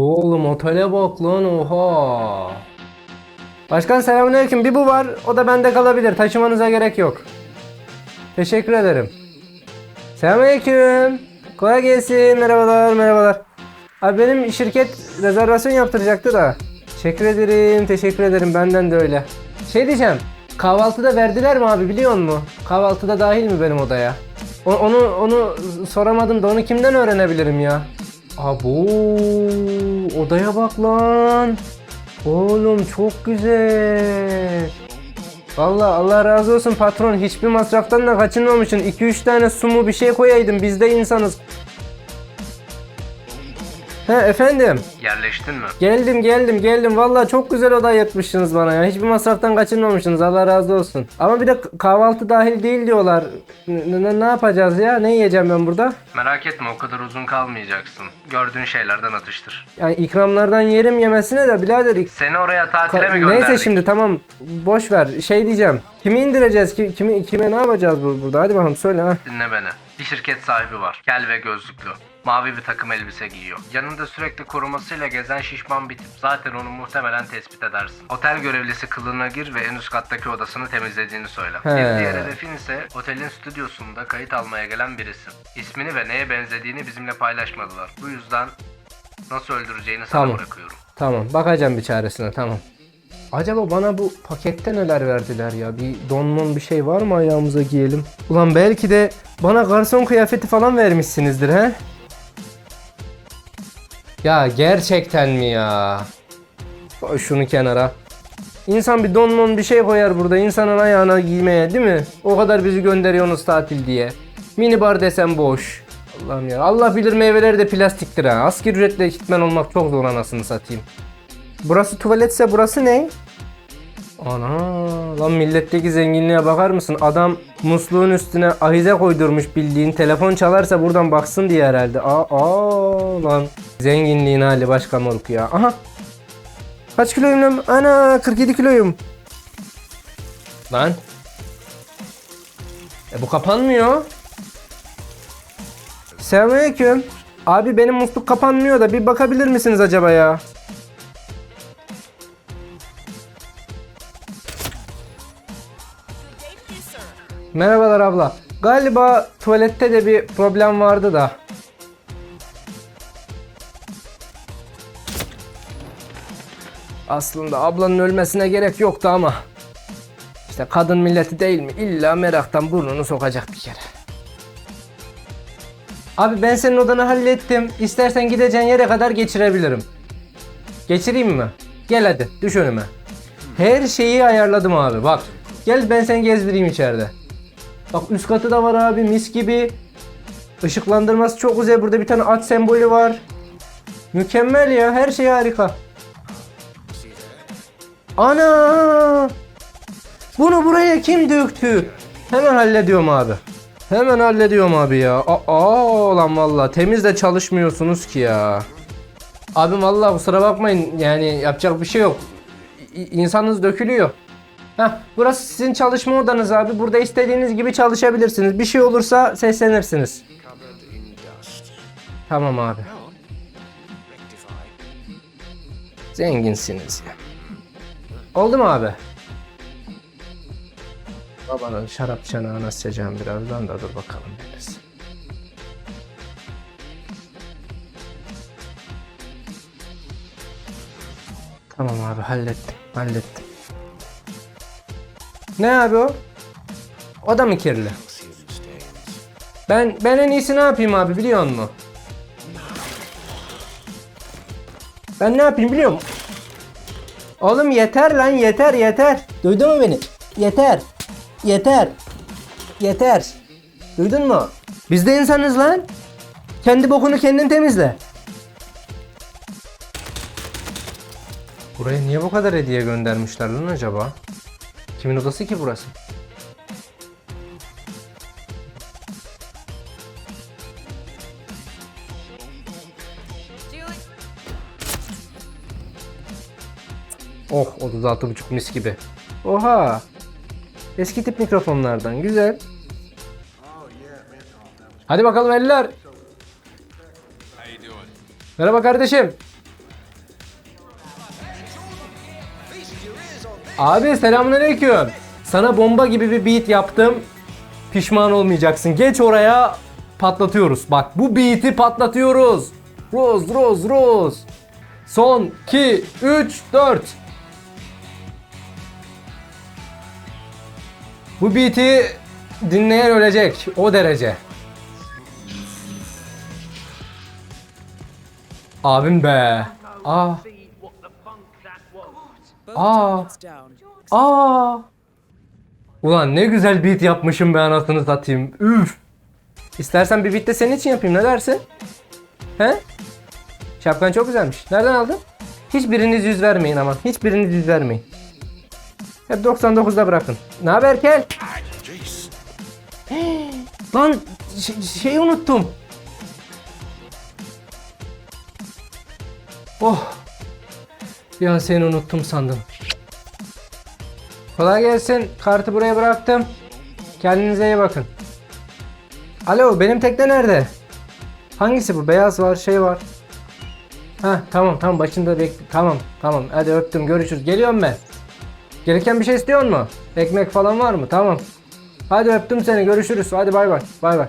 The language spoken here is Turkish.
Oğlum otele bak lan oha. Başkan selamünaleyküm. Bir bu var. O da bende kalabilir. Taşımanıza gerek yok. Teşekkür ederim. Selamünaleyküm. Kolay gelsin. Merhabalar, merhabalar. Abi benim şirket rezervasyon yaptıracaktı da. Teşekkür ederim, teşekkür ederim. Benden de öyle. Şey diyeceğim. Kahvaltıda verdiler mi abi biliyor musun? Kahvaltıda dahil mi benim odaya? O- onu onu soramadım da onu kimden öğrenebilirim ya? Abo odaya bak lan. Oğlum çok güzel. Vallahi Allah razı olsun patron. Hiçbir masraftan da kaçınmamışsın. 2-3 tane su mu bir şey koyaydın. Biz de insanız. He efendim. Yerleştin mi? Geldim geldim geldim. Vallahi çok güzel oda yapmışsınız bana ya. Hiçbir masraftan kaçınmamışsınız. Allah razı olsun. Ama bir de kahvaltı dahil değil diyorlar. N- n- ne yapacağız ya? Ne yiyeceğim ben burada? Merak etme o kadar uzun kalmayacaksın. Gördüğün şeylerden atıştır. Yani ikramlardan yerim yemesine de birader. ik- Seni oraya tatile mi Ka- gönderdik? Neyse şimdi tamam boş ver. Şey diyeceğim. Kimi indireceğiz? Ki, kimi kime ne yapacağız bu- burada? Hadi bakalım söyle ha. Dinle beni. Bir şirket sahibi var. Kel ve gözlüklü. Mavi bir takım elbise giyiyor. Yanında sürekli korumasıyla gezen şişman bir tip. Zaten onu muhtemelen tespit edersin. Otel görevlisi kılığına gir ve en üst kattaki odasını temizlediğini söyle. He. Bir diğer hedefin ise otelin stüdyosunda kayıt almaya gelen birisi. İsmini ve neye benzediğini bizimle paylaşmadılar. Bu yüzden nasıl öldüreceğini sana Tamam. bırakıyorum. Tamam bakacağım bir çaresine tamam. Acaba bana bu pakette neler verdiler ya? Bir donmon bir şey var mı ayağımıza giyelim? Ulan belki de bana garson kıyafeti falan vermişsinizdir he? Ya gerçekten mi ya? Koy şunu kenara. İnsan bir donmon bir şey koyar burada insanın ayağına giymeye değil mi? O kadar bizi gönderiyorsunuz tatil diye. Mini bar desem boş. Allah'ım ya. Allah bilir meyveleri de plastiktir ha. Asgari ücretle eğitmen olmak çok zor anasını satayım. Burası tuvaletse burası ne? Ana lan milletteki zenginliğe bakar mısın? Adam musluğun üstüne ahize koydurmuş bildiğin. Telefon çalarsa buradan baksın diye herhalde. Aa, lan. Zenginliğin hali başka moruk ya. Aha. Kaç kiloyum lan? Ana 47 kiloyum. Lan. E bu kapanmıyor. Selamünaleyküm. Abi benim musluk kapanmıyor da bir bakabilir misiniz acaba ya? Merhabalar abla. Galiba tuvalette de bir problem vardı da. Aslında ablanın ölmesine gerek yoktu ama. İşte kadın milleti değil mi? İlla meraktan burnunu sokacak bir kere. Abi ben senin odanı hallettim. İstersen gideceğin yere kadar geçirebilirim. Geçireyim mi? Gel hadi düş önüme. Her şeyi ayarladım abi bak. Gel ben seni gezdireyim içeride. Bak üst katı da var abi mis gibi. Işıklandırması çok güzel. Burada bir tane at sembolü var. Mükemmel ya her şey harika. Ana! Bunu buraya kim döktü? Hemen hallediyorum abi. Hemen hallediyorum abi ya. Aa lan valla temiz de çalışmıyorsunuz ki ya. Abim valla kusura bakmayın yani yapacak bir şey yok. İnsanınız dökülüyor. Heh, burası sizin çalışma odanız abi. Burada istediğiniz gibi çalışabilirsiniz. Bir şey olursa seslenirsiniz. Tamam abi. Zenginsiniz ya. Oldu mu abi? Babanın şarap çanağına sıçacağım birazdan da dur bakalım biraz. Tamam abi hallettim hallettim. Ne abi o? O da mı kirli? Ben ben en iyisi ne yapayım abi biliyor musun? Ben ne yapayım biliyor musun? Oğlum yeter lan yeter yeter. Duydun mu beni? Yeter. Yeter. Yeter. Duydun mu? Biz de insanız lan. Kendi bokunu kendin temizle. Buraya niye bu kadar hediye göndermişler lan acaba? Kimin odası ki burası? Oh 36.5 mis gibi. Oha. Eski tip mikrofonlardan güzel. Hadi bakalım eller. Merhaba kardeşim. Abi selamünaleyküm. Sana bomba gibi bir beat yaptım. Pişman olmayacaksın. Geç oraya patlatıyoruz. Bak bu beat'i patlatıyoruz. Roz roz roz. Son 2 3 4. Bu beat'i dinleyen ölecek. O derece. Abim be. Aa. Aa. Aa. Ulan ne güzel beat yapmışım be anasını satayım. Üf. İstersen bir beat de senin için yapayım ne dersin? He? Şapkan çok güzelmiş. Nereden aldın? Hiçbiriniz yüz vermeyin ama. Hiçbiriniz yüz vermeyin. Hep 99'da bırakın. Ne haber Kel? Lan şeyi unuttum. Oh. Bir an seni unuttum sandım. Kolay gelsin. Kartı buraya bıraktım. Kendinize iyi bakın. Alo benim tekne nerede? Hangisi bu? Beyaz var, şey var. Ha tamam tamam başında bekle. Tamam tamam hadi öptüm görüşürüz. Geliyorum ben. Gereken bir şey istiyor mu? Ekmek falan var mı? Tamam. Hadi öptüm seni görüşürüz. Hadi bay bay. Bay bay.